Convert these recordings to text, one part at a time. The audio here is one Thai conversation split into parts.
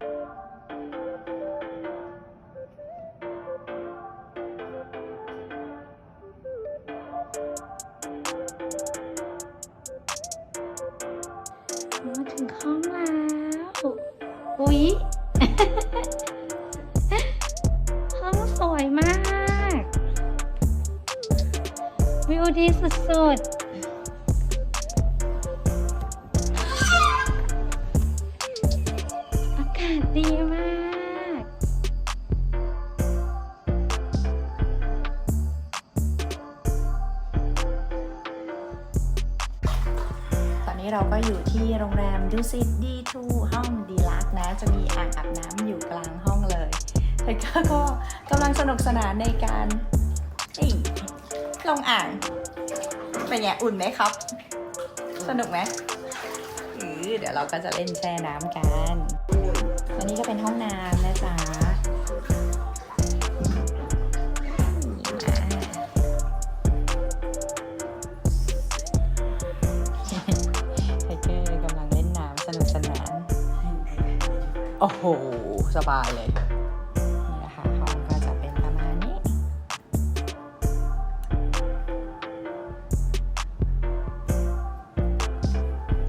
มาถึงห้องแล้ว อุ๊ย ห้องสวยมาก วิวดีสุดๆ เราก็อยู่ที่โรงแรมดูสิตดีทูห้องดีลักนะ จะมีอ่างอาบน้ำอยู่กลางห้องเลยไทเกอก็กำลังสนุกสนานในการลงอ่าง เป็นไงอุ่นไหมครับ สนุกไหมอือเดี๋ยวเราก็จะเล่นแช่น้ำกัน อันนี้ก็เป็นห้องน้ำนะจ๊ะ โอ้โห สบายเลยนี่นะคะห้องก็จะเป็นประมาณนี้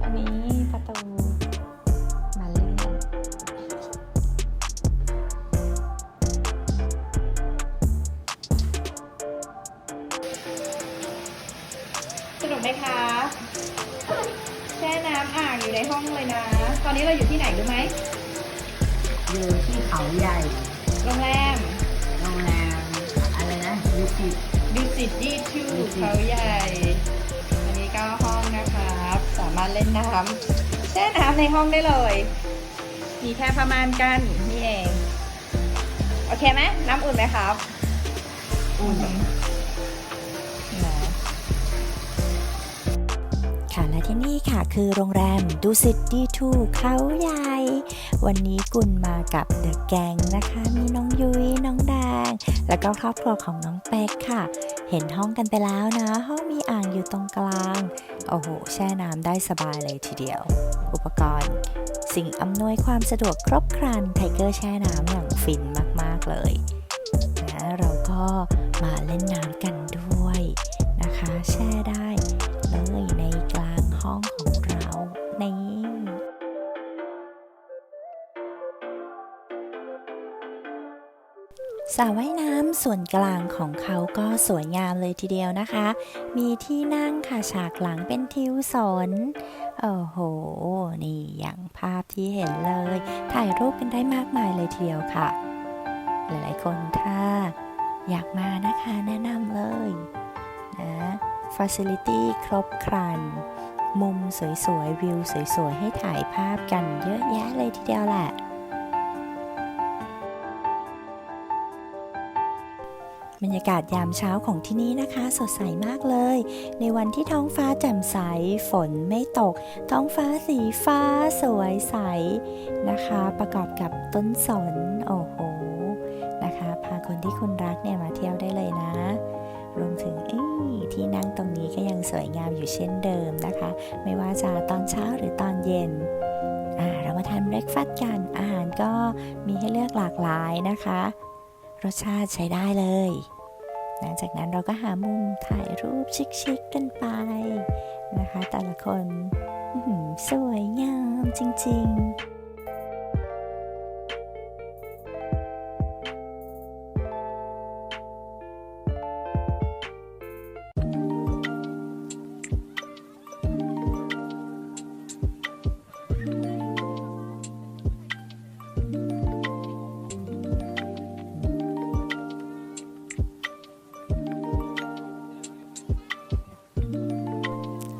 ตรงนี้ประตูมาเลื่อนสนุกไหมคะ แช่น้ำอ่างอยู่ในห้องเลยนะ ตอนนี้เราอยู่ที่ไหนรู้ไหม อยู่ที่เขาใหญ่โรงแรมโรงแรมอะไรนะยูกิดูสิตยี่ทูดูสิตเขาใหญ่ อันนี้ก็ห้องนะครับ สามารถเล่นน้ำแช่น้ำในห้องได้เลย มีแค่ประมาณกันนี่เอง โอเคไหมน้ำอุ่นไหมครับ อุ่น ที่นี่ค่ะ คือโรงแรมดูสิตดีทูเขาใหญ่ วันนี้กุลมากับเดอะแกงนะคะ มีน้องยุ้ยน้องแดง แล้วก็ครอบครัวของน้องเป๊กค่ะ เห็นห้องกันไปแล้วนะ ห้องมีอ่างอยู่ตรงกลาง โอ้โห แช่น้ำได้สบายเลยทีเดียว อุปกรณ์ สิ่งอำนวยความสะดวกครบครันไทเกอร์แช่น้ำอย่างฟินมาก ๆ เลยนะเราก็มาเล่นน้ำกันด้วยนะคะ แช่ได้ สระว่ายน้ำส่วนกลางของเขาก็สวยงามเลยทีเดียวนะคะ มีที่นั่งค่ะฉากหลังเป็นทิวสนโอ้โห นี่อย่างภาพที่เห็นเลย ถ่ายรูปกันได้มากมายเลยทีเดียวค่ะ หลายๆคนถ้าอยากมานะคะแนะนำเลยนะ Facility ครบครัน มุมสวยๆ วิวสวยๆ ให้ถ่ายภาพกันเยอะแยะเลยทีเดียวแหละ บรรยากาศยามเช้าของที่นี่นะคะ สดใสมากเลย ในวันที่ท้องฟ้าแจ่มใส ฝนไม่ตก ท้องฟ้าสีฟ้า สวยใสนะคะ ประกอบกับต้นสนโอ้โหนะคะ พาคนที่คุณรักเนี่ยมาเที่ยวได้เลยนะ รวมถึงที่นั่งตรงนี้ก็ยังสวยงามอยู่เช่นเดิมนะคะ ไม่ว่าจะตอนเช้าหรือตอนเย็นอ่าเรามาทานเบรกฟาสต์กันอาหารก็มีให้เลือกหลากหลายนะคะ รสชาติใช้ได้เลย หลังจากนั้นเราก็หามุมถ่ายรูปชิคๆกันไปนะคะ แต่ละคนสวยงามจริง ๆ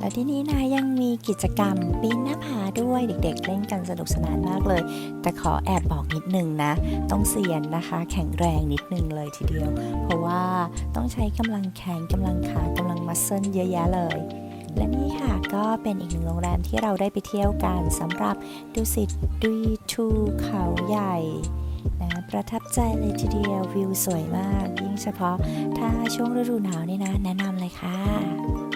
แล้วที่นี้นะยังมีกิจกรรมปีนหน้าผาด้วยเด็ก ๆ เล่นกันสนุกสนานมากเลย แต่ขอแอบบอกนิดนึงนะ ต้องเซียนนะคะ แข็งแรงนิดนึงเลยทีเดียว เพราะว่าต้องใช้กำลังแขนกำลังขากำลังมัสเซิลเยอะแยะเลยและนี่ค่ะก็เป็นอีกหนึ่งโรงแรมที่เราได้ไปเที่ยวกันสำหรับดูสิตดุยทูเขาใหญ่นะประทับใจเลยทีเดียววิวสวยมาก ยิ่งเฉพาะถ้าช่วงฤดูหนาวนี่นะ แนะนำเลยค่ะ